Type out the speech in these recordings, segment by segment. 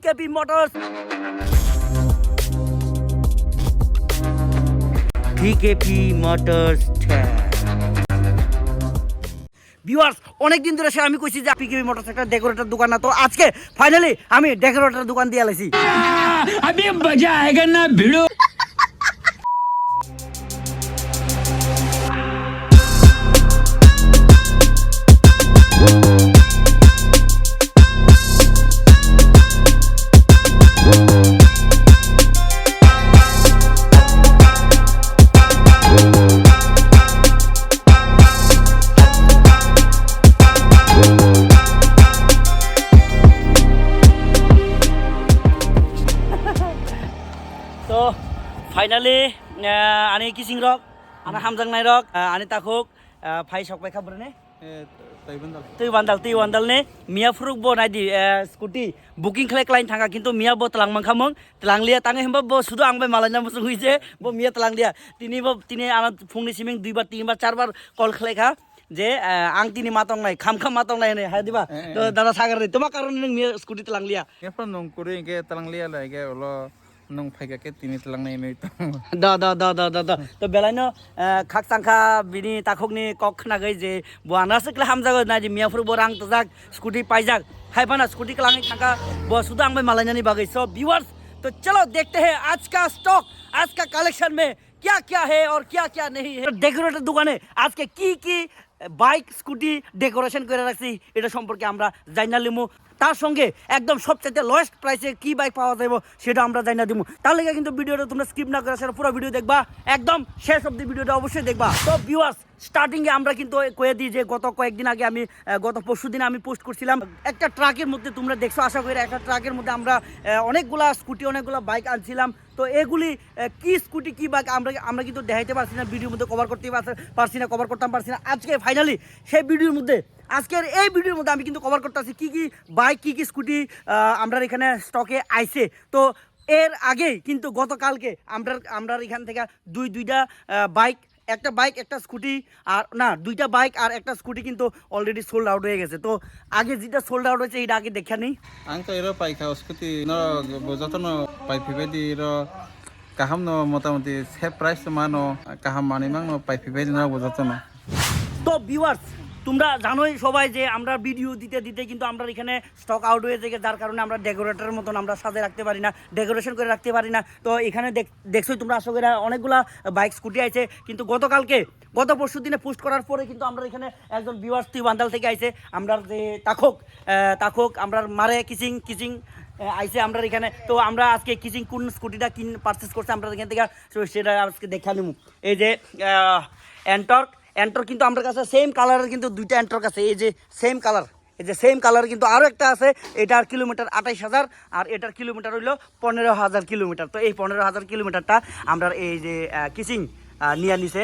BKP motors BKP motors viewers অনেক দিন ধরে সে আমি কইছি যে পিকেবি মোটরস একটা ডেকোরেটর দোকান না তো আজকে ফাইনালি আমি ডেকোরেটর দোকান দিয়ে লাইছি আমি মজা আয়েগা না ভিড়ো। আনি কিচিং রক আনা হামজাং নাই রক আনি তাকুক ফাই sok pai khabar ne তুই বান্দাল তুই বান্দাল নে মিয়া Faruk bo nai di scooty booking khlai klain thanga কিন্তু মিয়া bo telang mangkhamung telang lia tangai hemba bo sudu ang bai malai namu sung huise bo মিয়া telang lia তিনি bo তিনি আনা ফুংনি সিমিং দুইবার তিনবার চারবার কল খেলাই খা যে আং তিনি মাতং নাই খাম খাম মাতং নাই নে হাই দিবা তো দাদা সাগর তোমার কারণে নং মিয়া scooty nung kuri ke talang lia lah ke ulo nung phaga ke tini talang nei nei to. দ দ দ দ দ দ তো বেলাইনো খাক চাংখা বিনি তাখকনি কক খানাগৈ যে বুয়ানা সেকলে হামজাগো না যে মিয়াফুর বরাং তজাক স্কুটি পাইজাক হাইফানা स्कूटी कलांगे खाका वो सुधा अंग में मालानी बागई सो व्यूअर्स तो चलो देखते हैं आज का स्टॉक आज का कलेक्शन में क्या क्या है और क्या क्या नहीं है ডেকোরেটর দোকানে আজকে কি কি বাইক স্কুটি ডেকোরেশন করে রাখছি এটা সম্পর্কে আমরা জানা লিমু তার সঙ্গে একদম সবচেয়ে লোয়েস্ট প্রাইসে কী বাইক পাওয়া যাবে সেটা আমরা জানা দিব তার লেগে কিন্তু ভিডিওটা তোমরা স্কিপ না করে সেটা পুরো ভিডিও দেখবা। একদম শেষ অব্দি ভিডিওটা অবশ্যই দেখবা। তো ভিউয়ার্স স্টার্টিংয়ে আমরা কিন্তু কয়ে দিই যে গত কয়েকদিন আগে আমি গত পরশু দিন আমি পোস্ট করছিলাম। একটা ট্রাকের মধ্যে তোমরা দেখছ, আশা করি একটা ট্রাকের মধ্যে আমরা অনেকগুলা স্কুটি অনেকগুলা বাইক আনছিলাম। তো এগুলি কি স্কুটি কি বাইক আমরা আমরা কিন্তু দেখাইতে পারছি না, ভিডিওর মধ্যে কভার করতে পারছি- না কভার করতাম পারছি না। আজকে ফাইনালি সেই ভিডিওর মধ্যে, আজকের এই ভিডিওর মধ্যে আমি কিন্তু কভার করতেছি কি কি বাইক কি কি স্কুটি আমরা এখানে স্টকে আইছে। তো এর আগেই কিন্তু গতকালকে আমরা আমরা এখান থেকে দুই দুইটা বাইক একটা বাইক একটা স্কুটি আর না দুইটা বাইক আর একটা স্কুটি কিন্তু অলরেডি সোল্ড আউট হয়ে গেছে। তো আগে যেটা সোল্ড আউট হয়েছে এটা আগে দেখে নেই। আঙ্কা এরও পাই খাও স্কুটি যতন পাই ফিবেদি এর কাহাম মোটামুটি সে প্রাইস মানো কাহাম মানিমাং পাই ফিবেদি না বোঝাতো তো ভিউয়ার্স তোমরা জানোই সবাই যে আমরা ভিডিও দিতে দিতে কিন্তু আমরা এখানে স্টক আউট হয়ে যায় যার কারণে আমরা ডেকোরেটরের মতন আমরা সাজে রাখতে পারি না ডেকোরেশন করে রাখতে পারি না। তো এখানে দেখ- দেখছোই তোমরা আসো করি অনেকগুলা বাইক স্কুটি আছে কিন্তু গতকালকে, গত পরশু দিনে পোস্ট করার পরে কিন্তু আমরা এখানে একজন ভিউয়ার্স তুই বান্দাল থেকে আইছে। আমরা যে তাকক তাকক, আমরা মারে, কিচিং কিচিং আইসে আমরা এখানে। তো আমরা আজকে কিচিং কোন স্কুটিটা কিন পারচেস করছে আমরা এখান থেকে সেটা আজকে দেখা নিব এই যে অ্যান্টর্ক অ্যান্টর্ক কিন্তু আমার কাছে সেম কালারের কিন্তু দুইটা অ্যান্টর্ক কাছে এই যে সেম কালার এই যে সেম কালার কিন্তু আরও একটা আছে। এটার কিলোমিটার আঠাইশ হাজার আর এটার কিলোমিটার হইল পনেরো হাজার কিলোমিটার তো এই পনেরো হাজার কিলোমিটারটা আমরা এই যে কিচিং নিয়ে নিছে।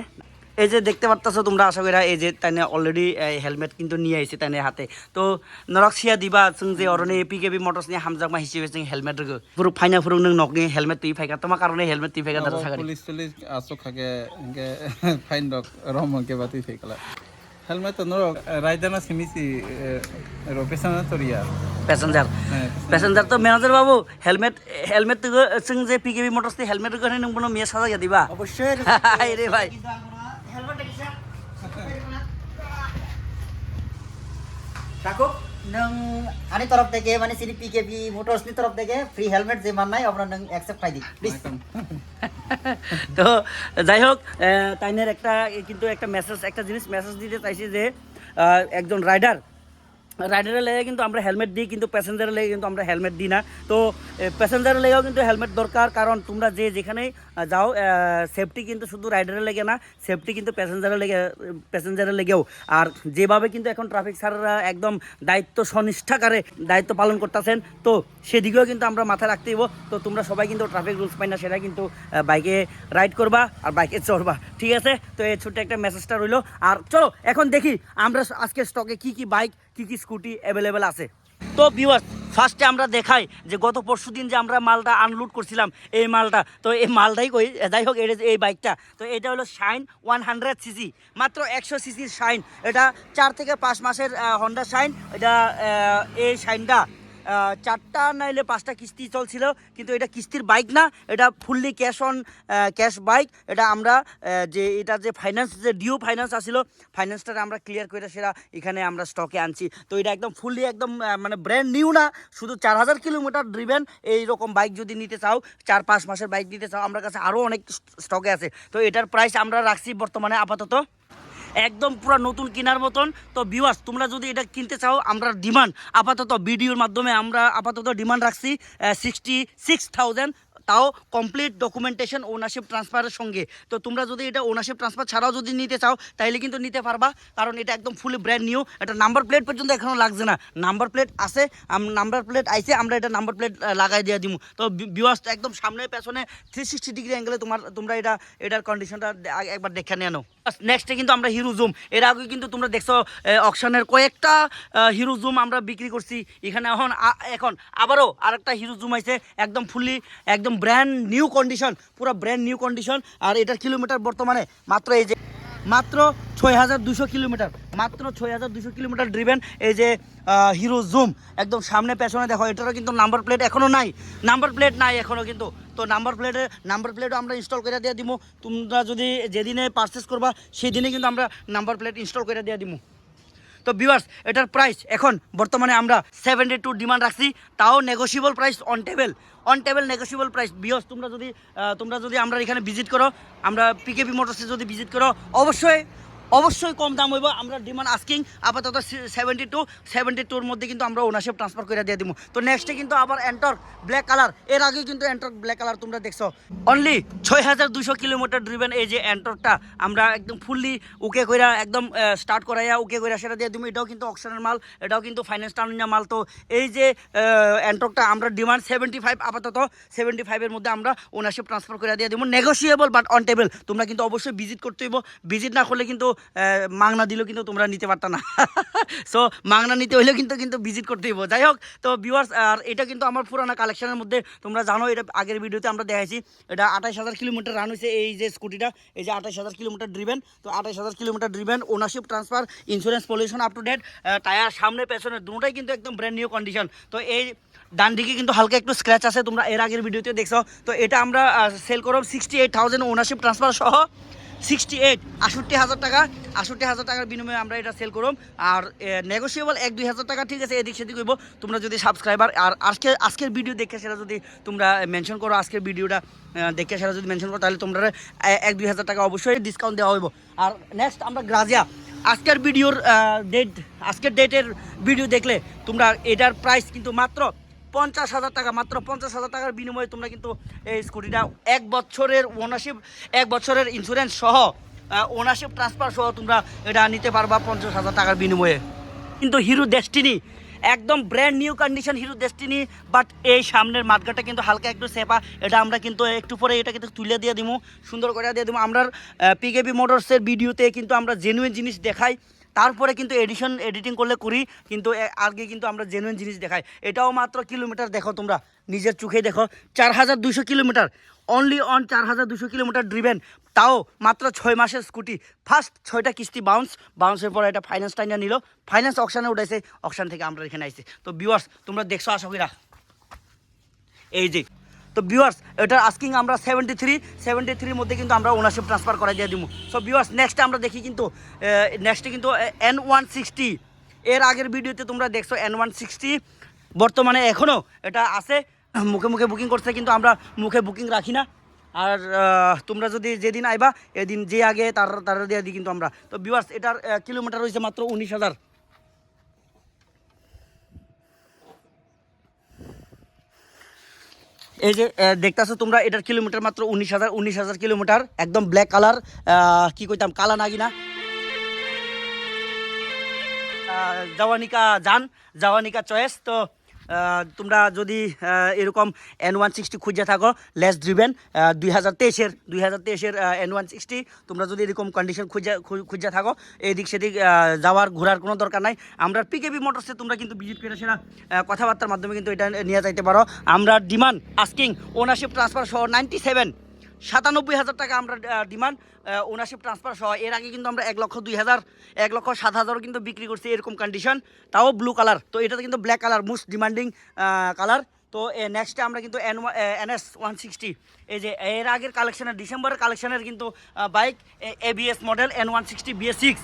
এই যে দেখতে পারতেছো তোমরা আশা করি এই যে তাই অলরেডি হেলমেট কিন্তু নিয়ে আইছে তাইনে হাতে। তো নরকসিয়া দিবা চুং যে অরনে পিকেবি মোটরস নিয়ে হামজাকমা হিসেবে চুং হেলমেট রগ। পুরো ফাইনা ফুরুং নং নকনি হেলমেট তুই ফাইকা। তোমার কারণে হেলমেট তুই ফাইকা দাদা থাকা পুলিশ পুলিশ আসো খাকে ফাইন ডক রম কে বাতি ফাইকলা। হেলমেট নর রাইদানা সিমিসি রো পেছানা তরিয়া প্যাসেঞ্জার প্যাসেঞ্জার তো ম্যানেজার বাবু হেলমেট হেলমেট তুই চুং যে পিকেবি মোটরস তে হেলমেট গনে নং বনো মিয়া সাজা দিবা। অবশ্যই। রে ভাই। থাকুক। নং আনি তরফ থেকে মানে সিডি পিকেপি মোটরস নি তরফ থেকে ফ্রি হেলমেট যে মান নাই আপনার নং অ্যাকসেপ্ট খাই দি প্লিজ তো যাই হোক তাইনের একটা কিন্তু একটা মেসেজ একটা জিনিস মেসেজ দিতে চাইছি যে একজন রাইডার রাইডারের লেগে কিন্তু আমরা হেলমেট দিই কিন্তু প্যাসেঞ্জারের লেগে কিন্তু আমরা হেলমেট দিই না। তো প্যাসেঞ্জারের লেগেও কিন্তু হেলমেট দরকার কারণ তোমরা যে যেখানে যাও সেফটি কিন্তু শুধু রাইডারের লেগে না সেফটি কিন্তু প্যাসেঞ্জারের লেগে প্যাসেঞ্জারের লেগেও। আর যেভাবে কিন্তু এখন ট্রাফিক স্যাররা একদম দায়িত্ব সনিষ্ঠাকারে দায়িত্ব পালন করতেছেন, তো সেদিকেও কিন্তু আমরা মাথায় রাখতে হইব। তো তোমরা সবাই কিন্তু ট্রাফিক রুলস পাই না সেটা কিন্তু বাইকে রাইড করবা আর বাইকে চড়বা, ঠিক আছে? তো এই ছোট্ট একটা মেসেজটা রইল। আর চলো, এখন দেখি আমরা আজকে স্টকে কি কি বাইক কি কি স্কুটি অ্যাভেলেবেল আছে। তো ভিউয়ার্স ফার্স্টে আমরা দেখাই যে গত পরশু দিন যে আমরা মালটা আনলোড করছিলাম, এই মালটা। তো এই মালটাই কই, যাই হোক এটা এই বাইকটা তো এটা হলো শাইন ওয়ান হান্ড্রেড সিসি মাত্র একশো সিসির শাইন এটা চার থেকে পাঁচ মাসের হন্ডা শাইন এটা এই শাইনটা চারটা নাইলে পাঁচটা কিস্তি চলছিল, কিন্তু এটা কিস্তির বাইক না, এটা fully cash on cash bike. এটা আমরা যে, এটা যে ফাইন্যান্স যে ডিউ ফাইন্যান্স আসছিল ফাইন্যান্সটা আমরা ক্লিয়ার করে সেটা এখানে আমরা স্টকে আনছি। তো এটা একদম ফুললি একদম মানে ব্র্যান্ড নিউ না, শুধু চার হাজার কিলোমিটার ড্রিভেন এইরকম বাইক যদি নিতে চাও, চার পাঁচ মাসের বাইক নিতে চাও, আমার কাছে আরও অনেক স্টকে আছে। তো এটার প্রাইস আমরা রাখছি বর্তমানে আপাতত। একদম পুরো নতুন কেনার মতন। তো ভিউয়ার্স তোমরা যদি এটা কিনতে চাও, আমরা ডিমান্ড আপাতত ভিডিওর মাধ্যমে আমরা আপাতত ডিমান্ড রাখছি সিক্সটি সিক্স থাউজেন্ড তাও কমপ্লিট ডকুমেন্টেশন ওনারশিপ ট্রান্সফারের সঙ্গে। তো তোমরা যদি এটা ওনারশিপ ট্রান্সফার ছাড়াও যদি নিতে চাও তাহলে কিন্তু নিতে পারবা। কারণ এটা একদম ফুলি ব্র্যান্ড নিউ এটা নাম্বার প্লেট পর্যন্ত এখনও লাগছে না। নাম্বার প্লেট আছে নাম্বার প্লেট আইসে আমরা এটা নাম্বার প্লেট লাগাই দিয়ে দিব তো ভিউয়ার্স একদম সামনে পেছনে থ্রি সিক্সটি ডিগ্রি অ্যাঙ্গেলে তোমার, তোমরা এটা, এটার কন্ডিশনটা একবার দেখে নিয়ে নাও। নেক্সটে কিন্তু আমরা হিরো জুম এর আগে কিন্তু তোমরা দেখছ অকশনের কয়েকটা হিরো জুম আমরা বিক্রি করছি। এখানে এখন এখন আবারও আরেকটা হিরো জুম আছে একদম ফুললি একদম ব্র্যান্ড নিউ কন্ডিশন পুরো ব্র্যান্ড নিউ কন্ডিশন আর এটার কিলোমিটার বর্তমানে মাত্র এই যে, মাত্র ছয় হাজার কিলোমিটার মাত্র ছয় হাজার কিলোমিটার ড্রিভেন এই যে হিরো জুম একদম সামনে পেছনে দেখো, এটারও কিন্তু নাম্বার প্লেট এখনও নাই নাম্বার প্লেট নাই এখনও কিন্তু। তো নাম্বার প্লেটে নাম্বার প্লেটও আমরা ইনস্টল করে দিয়ে দিব তোমরা যদি যেদিনে পারচেস করবা সেই দিনে কিন্তু আমরা নাম্বার প্লেট ইনস্টল করে দিয়ে দিব তো ভিউয়ার্স এটার প্রাইস এখন বর্তমানে আমরা সেভেন্টি টু ডিমান্ড রাখছি, তাও negotiable price on table on table negotiable price বিহস তোমরা যদি তোমরা যদি আমরা এখানে ভিজিট করো, আমরা পিকেপি মোটরসে যদি ভিজিট করো, অবশ্যই অবশ্যই কম দাম হইব। আমরা ডিমান্ড আস্কিং আপাতত সেভেন্টি টু সেভেন্টি টুর মধ্যে কিন্তু আমরা ওনারশিপ ট্রান্সফার করে দিয়ে দিব তো নেক্সটে কিন্তু আবার এন্টর ব্ল্যাক কালারের আগে কিন্তু এন্টর ব্ল্যাক কালার তোমরা দেখছ। অনলি ছয় হাজার দুশো কিলোমিটার ড্রিভেন এই যে এন্টরটা আমরা একদম ফুললি ওকে কইরা একদম স্টার্ট করাইয়া ওকে কইরা সেটা দিয়ে দিব এটাও কিন্তু অকশনের মাল, এটাও কিন্তু ফাইন্যান্স টার্নিয়া মাল। তো এই যে এন্টরটা আমরা ডিমান্ড সেভেন্টি ফাইভ আপাতত সেভেন্টি ফাইভের মধ্যে আমরা ওনারশিপ ট্রান্সফার করে দিয়ে দিব নেগোসিয়েবল বাট অন টেবিল তোমরা কিন্তু অবশ্যই ভিজিট করতে হইব। ভিজিট না করলে কিন্তু মাংনা দিলেও কিন্তু তোমরা নিতে পারতা না। সো মাংনা নিতে হইলেও কিন্তু কিন্তু ভিজিট করতে হইব। যাই হোক, তো ভিউয়ার্স আর এটা কিন্তু আমার পুরানা কালেকশনের মধ্যে তোমরা জানো, এটা আগের ভিডিওতে আমরা দেখাইছি। এটা আঠাশ হাজার কিলোমিটার রান হয়েছে এই যে স্কুটিটা এই যে আঠাশ হাজার কিলোমিটার ড্রিভেন তো আঠাশ হাজার kilometre driven ownership transfer insurance pollution up to date tyre সামনে, পেছনে দুটোটাই কিন্তু একদম ব্র্যান্ড নিউ কন্ডিশন তো এই ডান দিকে কিন্তু হালকা একটু স্ক্র্যাচ আছে, তোমরা এর আগের ভিডিওতে দেখছ। তো এটা আমরা সেল করব sixty eight thousand ownership transfer সহ। সিক্সটি এইট আষট্টি হাজার টাকা, আষট্টি হাজার টাকার বিনিময়ে আমরা এটা সেল করব আর নেগোসিয়েবল এক দুই হাজার টাকা, ঠিক আছে, এদিক সেদিক হইব। তোমরা যদি সাবস্ক্রাইবার আর আজকে, আজকের ভিডিও দেখে সেটা যদি তোমরা মেনশন করো, আজকের ভিডিওটা দেখে সেটা যদি মেনশন করো, তাহলে তোমরা এক দুই হাজার টাকা অবশ্যই ডিসকাউন্ট দেওয়া হইব। আর নেক্সট আমরা গ্রাজিয়া আজকের ভিডিওর ডেট আজকের ডেটের ভিডিও দেখলে তোমরা এটার প্রাইস কিন্তু মাত্র পঞ্চাশ হাজার টাকা, মাত্র পঞ্চাশ হাজার টাকার বিনিময়ে তোমরা কিন্তু এই স্কুটিটা এক বছরের ওনারশিপ এক বছরের ইন্স্যুরেন্স সহ ওনারশিপ ট্রান্সফার সহ তোমরা এটা নিতে পারবা পঞ্চাশ হাজার টাকার বিনিময়ে। কিন্তু হিরো ডেস্টিনি একদম brand new condition Hero Destiny but এই সামনের মাঠগাটা কিন্তু হালকা একটু সেপা এটা আমরা কিন্তু একটু পরে এটা কিন্তু তুলে দিয়ে দিব সুন্দর করে দিয়ে দিব আমরা পিকেপি মোটরসের ভিডিওতে কিন্তু আমরা জেনুইন জিনিস দেখাই। তারপরে কিন্তু এডিশন এডিটিং করলে করি, কিন্তু আগে কিন্তু আমরা জেনুইন জিনিস দেখাই। এটাও মাত্র কিলোমিটার দেখো তোমরা, নিজের চোখে দেখো, চার হাজার দুশো কিলোমিটার অনলি অন চার হাজার দুশো কিলোমিটার ড্রিভেন তাও মাত্র ছয় মাসের স্কুটি ফার্স্ট ছয়টা কিস্তি বাউন্স বাউন্সের পরে এটা ফাইন্যান্স টাইনা নিল ফাইন্যান্স অকশানে উঠেছে অকশান থেকে আমরা এখানে আইছি। তো ভিউয়ার্স তোমরা দেখছ, আশা করি এই যে তো ভিউয়ার্স এটার আস্কিং আমরা সেভেন্টি থ্রি সেভেন্টি থ্রির মধ্যে কিন্তু আমরা ওনারশিপ ট্রান্সফার করে দিয়ে দিব সো ভিউয়ার্স নেক্সটে আমরা দেখি কিন্তু নেক্সটে কিন্তু এন ওয়ান সিক্সটি এর আগের ভিডিওতে তোমরা দেখছ এন ওয়ান সিক্সটি বর্তমানে এখনও এটা আছে, মুখে মুখে বুকিং করছে, কিন্তু আমরা মুখে বুকিং রাখি না। আর তোমরা যদি যেদিন আইবা, এদিন যে আগে, তার তার দিয়ে দিই কিন্তু আমরা। তো ভিউয়ার্স এটার কিলোমিটার হয়েছে মাত্র উনিশ হাজার। এই যে দেখতেছো তোমরা এটার কিলোমিটার মাত্র উনিশ হাজার উনিশ হাজার কিলোমিটার একদম ব্ল্যাক কালার কি কইতাম কালা নাগিনা। আহ, জাওয়ানিকা জান জাওয়ানিকা চয়েস তো তোমরা যদি এরকম এন ওয়ান সিক্সটি খুঁজে থাকো লেস ড্রিভেন দুই হাজার তেইশের, দুই হাজার তেইশের এন ওয়ান সিক্সটি তোমরা যদি এরকম কন্ডিশন খুঁজে খুঁজে থাকো, এদিক সেদিক যাওয়ার, ঘোরার কোনো দরকার নাই। আমরা পিকেবি মোটরসে তোমরা কিন্তু ভিজিট করে সেরা কথাবার্তার মাধ্যমে কিন্তু এটা নিয়ে যাইতে পারো। আমরা ডিমান্ড আস্কিং ওনারশিপ ট্রান্সফার সহ নাইনটি সেভেন সাতানব্বই হাজার টাকা আমরা ডিমান্ড ওনারশিপ ট্রান্সফার সহ। এর আগে কিন্তু আমরা এক লক্ষ দুই হাজার, এক লক্ষ সাত হাজারও কিন্তু বিক্রি করছি এরকম কন্ডিশন তাও ব্লু কালার তো এটাতে কিন্তু black colour most demanding colour তো নেক্সটে আমরা কিন্তু N N S one sixty এই যে, এর আগের কালেকশনের ডিসেম্বরের কালেকশনের কিন্তু bike ABS model N one sixty BS six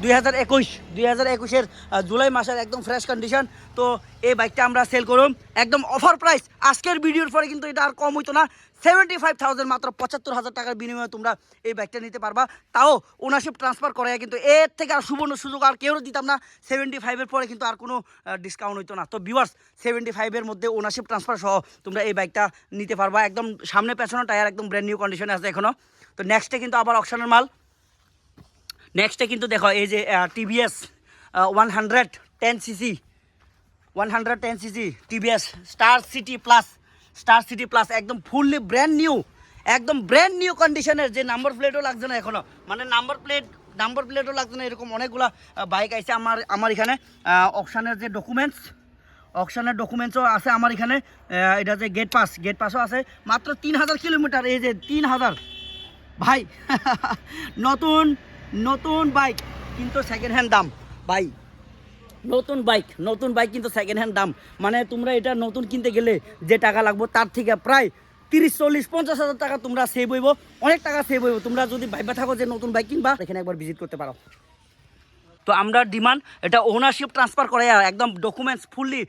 দুই হাজার একুশ, দুই হাজার একুশের জুলাই মাসের একদম ফ্রেশ কন্ডিশন তো এই বাইকটা আমরা সেল করুম। একদম অফার প্রাইস আজকের ভিডিওর পরে কিন্তু এটা আর কম হইতো না। সেভেন্টি ফাইভ থাউজেন্ড মাত্র পঁচাত্তর হাজার টাকার বিনিময়ে তোমরা এই বাইকটা নিতে পারবা। তাও ওনারশিপ ট্রান্সফার করে কিন্তু এর থেকে আর সুবর্ণ সুযোগ আর কেউ দিতাম না। সেভেন্টি ফাইভের পরে কিন্তু আর কোনো ডিসকাউন্ট হইতো না। তো ভিউয়ার্স সেভেন্টি ফাইভের মধ্যে ওনারশিপ ট্রান্সফার সহ তোমরা এই বাইকটা নিতে পারবা। একদম সামনে পেছনে টায়ার একদম ব্র্যান্ড নিউ কন্ডিশনে আছে এখনও তো নেক্সটে কিন্তু আবার অপশনের মাল। নেক্সটে কিন্তু দেখো, এই যে TVS one hundred ten CC one hundred ten CC TVS Star City plus Star City plus একদম ফুললি ব্র্যান্ড নিউ একদম ব্র্যান্ড নিউ কন্ডিশনের যে নাম্বার প্লেটও লাগছে না এখনও। মানে নাম্বার প্লেট নাম্বার প্লেটও লাগছে না, এরকম অনেকগুলা বাইক আছে আমার আমার এখানে। অপশানের যে ডকুমেন্টস অকশনের ডকুমেন্টসও আছে আমার এখানে। এটা যে গেট পাস গেট পাসও আছে। মাত্র তিন হাজার কিলোমিটার, এই যে তিন হাজার। ভাই, নতুন নতুন বাইক, কিন্তু সেকেন্ড হ্যান্ড দাম, ভাই। নতুন বাইক নতুন বাইক, কিন্তু সেকেন্ড হ্যান্ড দাম। মানে তোমরা এটা নতুন কিনতে গেলে যে টাকা লাগবো তার থেকে প্রায় তিরিশ, চল্লিশ, পঞ্চাশ হাজার টাকা তোমরা সেভ হইব। অনেক টাকা সেভ হইব। তোমরা যদি ভাইবা থাকো যে নতুন বাইক কিনবা, এখানে একবার ভিজিট করতে পারো। তো আমরা ডিমান্ড, এটা ওনারশিপ ট্রান্সফার করে একদম ডকুমেন্টস ফুললি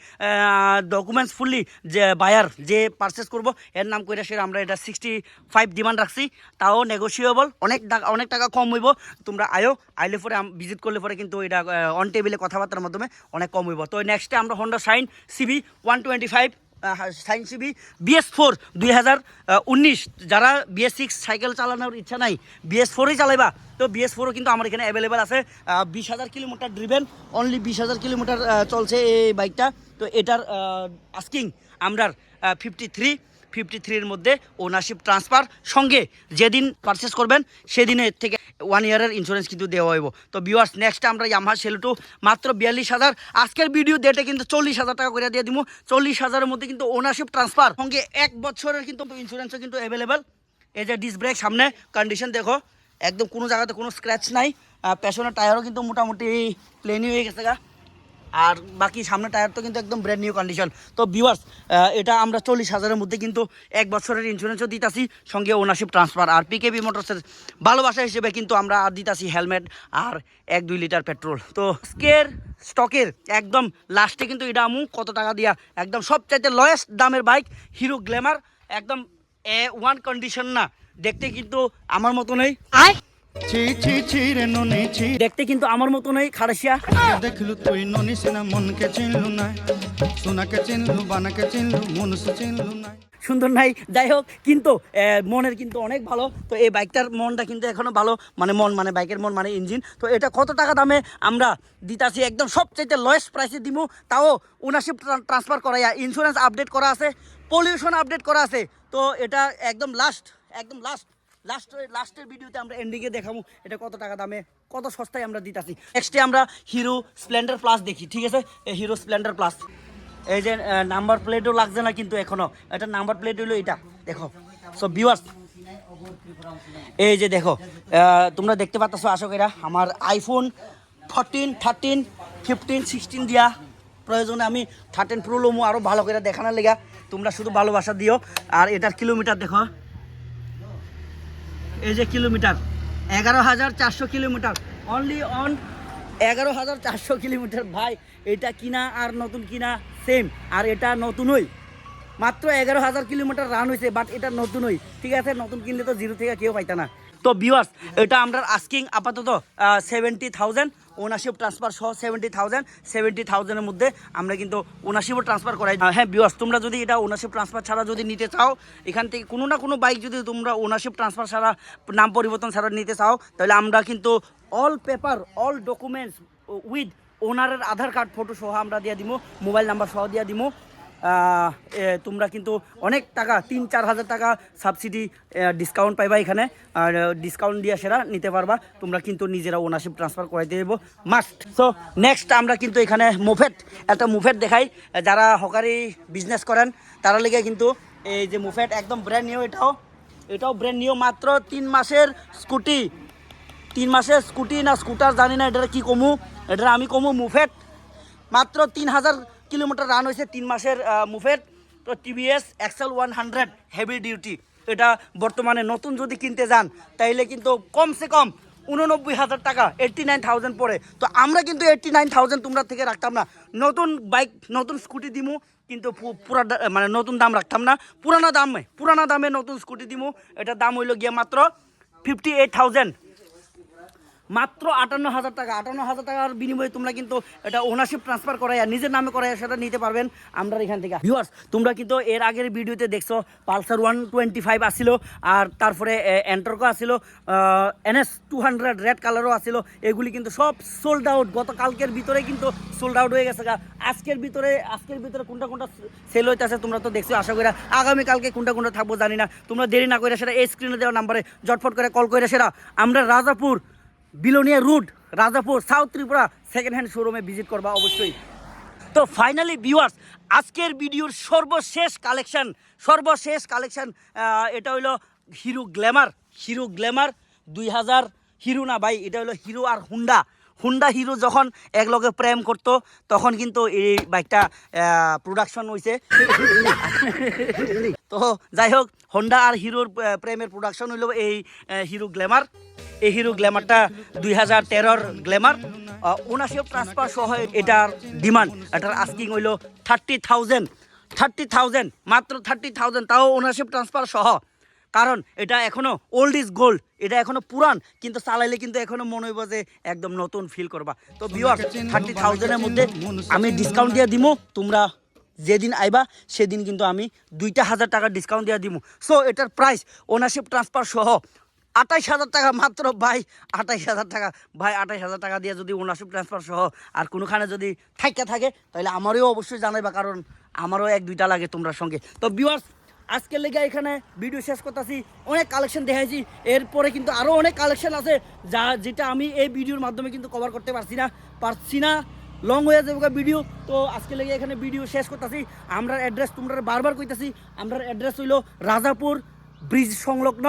ডকুমেন্টস ফুললি যে বায়ার যে পারচেস করব, এর নাম করে সে আমরা এটা সিক্সটি ফাইভ ডিমান্ড রাখছি। তাও নেগোসিয়েবল অনেক টাকা অনেক টাকা কম হইব। তোমরা আয়ো, আইলে পরে ভিজিট করলে পরে কিন্তু এটা অন টেবিলে কথাবার্তার মাধ্যমে অনেক কম হইব। তো নেক্সটে আমরা Honda Shine CB one twenty five Shine CB BS four দুই হাজার উনিশ। যারা বিএস সিক্স সাইকেল চালানোর ইচ্ছা নাই, বিএস ফোরই চালাইবা। তো বিএস ফোরও কিন্তু আমার এখানে অ্যাভেলেবেল আছে। বিশ হাজার কিলোমিটার ড্রিভেন অনলি বিশ হাজার কিলোমিটার চলছে এই বাইকটা তো এটার আস্কিং আমরার ফিফটি থ্রি ফিফটি থ্রির মধ্যে ওনারশিপ ট্রান্সফার সঙ্গে যেদিন পারচেস করবেন, সেদিনের থেকে ওয়ান ইয়ারের ইন্স্যুরেন্স কিন্তু দেওয়া হইব। তো ভিউয়ার্স নেক্সট আমরা ইয়ামাহা সেলুটু মাত্র বিয়াল্লিশ হাজার। আজকের ভিডিও ডেটে কিন্তু চল্লিশ হাজার টাকা করে দিয়ে দিব চল্লিশ হাজারের মধ্যে কিন্তু ওনারশিপ ট্রান্সফার সঙ্গে এক বছরের কিন্তু ইন্স্যুরেন্সও কিন্তু অ্যাভেলেবেল এই যে ডিস ব্রেক সামনে কন্ডিশন দেখো, একদম কোনো জায়গাতে কোনো স্ক্র্যাচ নাই। পেছনের টায়ারও কিন্তু মোটামুটি প্লেনই হয়ে গেছে গা। আর বাকি সামনে টায়ার তো কিন্তু একদম ব্র্যান্ড নিউ কন্ডিশন তো ভিউয়ার্স এটা আমরা চল্লিশ হাজারের মধ্যে কিন্তু এক বছরের ইন্স্যুরেন্সও দিতাছি, সঙ্গে ওনারশিপ ট্রান্সফার আর পিকেবি মোটরসের ভালোবাসা হিসেবে কিন্তু আমরা আর দিতাছি হেলমেট আর এক দুই লিটার পেট্রোল তো স্কের স্টকের একদম লাস্টে কিন্তু এটা আমু, কত টাকা দিয়া? একদম সবচাইতে লয়েস্ট দামের বাইক হিরো গ্ল্যামার একদম এ ওয়ান কন্ডিশন না। দেখতে কিন্তু আমার মতো নেই। ছি দেখতে কিন্তু আমার মতো নেই খারেশিয়া দেখলু তুই ননি সিনা মনকে চিনলু না সোনাকে চিনলু বানাকে চিনলু মনুষ্য চিনলু না সুন্দর নাই? যাই হোক কিন্তু মনের কিন্তু অনেক ভালো। তো এই বাইকটার মনটা কিন্তু এখনও ভালো। মানে মন মানে বাইকের মন মানে ইঞ্জিন। তো এটা কত টাকা দামে আমরা দিতাছি একদম সবচাইতে লয়েস্ট প্রাইসে দিব তাও ওনারশিপ ট্রান্সফার করাইয়া ইন্স্যুরেন্স আপডেট করা আছে পলিউশন আপডেট করা আছে। তো এটা একদম লাস্ট একদম লাস্ট লাস্ট লাস্টের ভিডিওতে আমরা এন্ডিংয়ে দেখাবো এটা কত টাকা দামে, কত সস্তায় আমরা দিতাছি। নেক্সটে আমরা হিরো স্প্লেন্ডার প্লাস দেখি, ঠিক আছে? হিরো স্প্লেন্ডার প্লাস এই যে নাম্বার প্লেটও লাগছে না কিন্তু এখনও। এটা নাম্বার প্লেট হলো এটা, দেখো। সো ভিউয়ার্স এই যে দেখো তোমরা দেখতে পাচ্ছ আশা করা আমার iPhone fourteen thirteen fifteen sixteen দিয়া প্রয়োজনে আমি থার্টিন প্রো লোমো আরও ভালো করে দেখানোর লেগা। তোমরা শুধু ভালোবাসা দিও। আর এটার কিলোমিটার দেখো। এই যে কিলোমিটার, এগারো হাজার চারশো কিলোমিটার অনলি অন এগারো হাজার চারশো কিলোমিটার। ভাই, এটা কিনা আর নতুন কিনা সেম আর এটা নতুনই মাত্র এগারো হাজার কিলোমিটার রান হয়েছে বাট এটা নতুনই ঠিক আছে, নতুন কিনলে তো জিরো থেকে কেউ পাইতা না। তো বিওয়ার্স এটা আমরা আস্কিং আপাতত সেভেন্টি থাউজেন্ড ওনারশিপ ট্রান্সফার সহ সেভেন্টি থাউজেন্ড সেভেন্টি থাউজেন্ডের মধ্যে আমরা কিন্তু ওনারশিপও ট্রান্সফার করাই। হ্যাঁ বিওয়াস তোমরা যদি এটা ওনারশিপ ট্রান্সফার ছাড়া যদি নিতে চাও, এখান থেকে কোনো না কোনো বাইক যদি তোমরা ওনারশিপ ট্রান্সফার ছাড়া, নাম পরিবর্তন ছাড়া নিতে চাও, তাহলে আমরা কিন্তু all paper all documents with ওনারের Aadhaar card photo সহ আমরা দিয়ে দিব মোবাইল নাম্বার সহ দিয়ে দিব তোমরা কিন্তু অনেক টাকা, তিন, চার হাজার টাকা সাবসিডি ডিসকাউন্ট পাইবা এখানে। আর ডিসকাউন্ট দিয়ে সেরা নিতে পারবা। তোমরা কিন্তু নিজেরা ওনারশিপ ট্রান্সফার করাইতে দেবো মাস্ট সো নেক্সট আমরা কিন্তু এখানে মুফেট একটা মুফেট দেখাই। যারা হকারি বিজনেস করেন, তারা লেগে কিন্তু এই যে মুফেট একদম ব্র্যান্ড নিউ এটাও। এটাও ব্র্যান্ড নিউ মাত্র তিন মাসের স্কুটি তিন মাসের স্কুটি না স্কুটার জানি না এটা কি কমু। এটা আমি কমু মুফেট মাত্র তিন হাজার কিলোমিটার রান হয়েছে তিন মাসের মুফেট তো TVS XL one hundred heavy duty এটা বর্তমানে নতুন যদি কিনতে যান, তাইলে কিন্তু কমসে কম উননব্বই হাজার টাকা এইট্টি নাইন থাউজেন্ড পড়ে। তো আমরা কিন্তু এইট্টি নাইন থাউজেন্ড তোমরা থেকে রাখতাম না। নতুন বাইক, নতুন স্কুটি দিমু, কিন্তু পুরা মানে নতুন দাম রাখতাম না। পুরানা দামে পুরানা দামে নতুন স্কুটি দিমু। এটার দাম হইল গিয়ে মাত্র ফিফটি এইট থাউজেন্ড মাত্র আটান্ন হাজার টাকা। আটান্ন হাজার টাকার বিনিময়ে তোমরা কিন্তু এটা ওনারশিপ ট্রান্সফার করাইয়া, নিজের নামে করাইয়া সেটা নিতে পারবেন আমরা এখান থেকে। ভিউয়ার্স তোমরা কিন্তু এর আগের ভিডিওতে দেখছ, পালসার ওয়ান টোয়েন্টি ফাইভ আসছিল আর তারপরে এন্টরকো আসছিল এনএস টু হান্ড্রেড রেড কালারও আসছিল এগুলি কিন্তু সব সোল্ড আউট গতকালকের ভিতরে কিন্তু সোল্ড আউট হয়ে গেছে। আজকের ভিতরে আজকের ভিতরে কোনটা কোনটা সেল হইতেছে তোমরা তো দেখছ, আশা করি আগামীকালকে কোনটা কোনটা থাকব জানি না। তোমরা দেরি না করে সেটা এই স্ক্রিনে দেওয়া নাম্বারে জটফট করে কল করে সেটা আমরা Rajapur Belonia route Rajapur south Tripura second hand শোরুমে ভিজিট করবা অবশ্যই। তো ফাইনালি ভিউয়ার্স আজকের ভিডিওর সর্বশেষ কালেকশন সর্বশেষ কালেকশন এটা হইল হিরো গ্ল্যামার হিরো গ্ল্যামার দুই হাজার হিরো না ভাই, এটা হলো হিরো আর হুন্ডা হুন্ডা হিরো যখন একলগে প্রেম করতো, তখন কিন্তু এই বাইকটা প্রোডাকশন হয়েছে তো যাই হোক হোন্ডা আর হিরোর প্রেমের প্রোডাকশন হইল এই হিরো গ্ল্যামার এই হিরো গ্ল্যামারটা দুই হাজার তেরোর গ্ল্যামার ওনারশিপ ট্রান্সফার সহ এটার ডিমান্ড এটার আস্কিং হইল থার্টি থাউজেন্ড থার্টি থাউজেন্ড মাত্র থার্টি থাউজেন্ড তাও ওনারশিপ ট্রান্সফার সহ। কারণ এটা এখনও ওল্ড ইজ গোল্ড এটা এখনও পুরান, কিন্তু চালাইলে কিন্তু এখনও মনে হইব যে একদম নতুন ফিল করবা। তো বিওয়ার থার্টি থাউজেন্ডের মধ্যে আমি ডিসকাউন্ট দিয়ে দিমু, তোমরা যেদিন আইবা, সেদিন কিন্তু আমি দুইটা হাজার টাকা ডিসকাউন্ট দিয়ে দিব সো এটার প্রাইস ওনারশিপ ট্রান্সফার সহ আঠাইশ হাজার টাকা মাত্র, ভাই, আঠাইশ হাজার টাকা। ভাই, আঠাইশ হাজার টাকা দিয়ে যদি ওনারশিপ ট্রান্সফার সহ আর কোনোখানে যদি থাইকা থাকে, তাহলে আমারও অবশ্যই জানাইবা, কারণ আমারও এক, দুইটা লাগে তোমরা সঙ্গে। তো ভিউয়ার্স আজকের লেগে এখানে ভিডিও শেষ করতেছি। অনেক কালেকশন দেখাইছি। এরপরে কিন্তু আরও অনেক কালেকশন আছে, যা, যেটা আমি এই ভিডিওর মাধ্যমে কিন্তু কভার করতে পারছি না পারছি না। লং হয়ে যাবে ভিডিও। তো আজকে লেগে এখানে ভিডিও শেষ করতেছি। আমরা অ্যাড্রেস তোমরা বারবার কইতাছি। আমরা অ্যাড্রেস হইল রাজাপুর ব্রিজ সংলগ্ন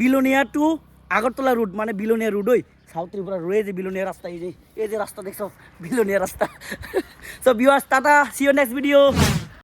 বিলোনিয়া টু আগরতলা রুট মানে বিলোনিয়া রুট ওই। সাউথ ত্রিপুরা রয়ে যে বিলোনিয়া রাস্তা, এই যে এই যে রাস্তা দেখছ? বিলোনিয়া রাস্তা। So viewers tata see you next video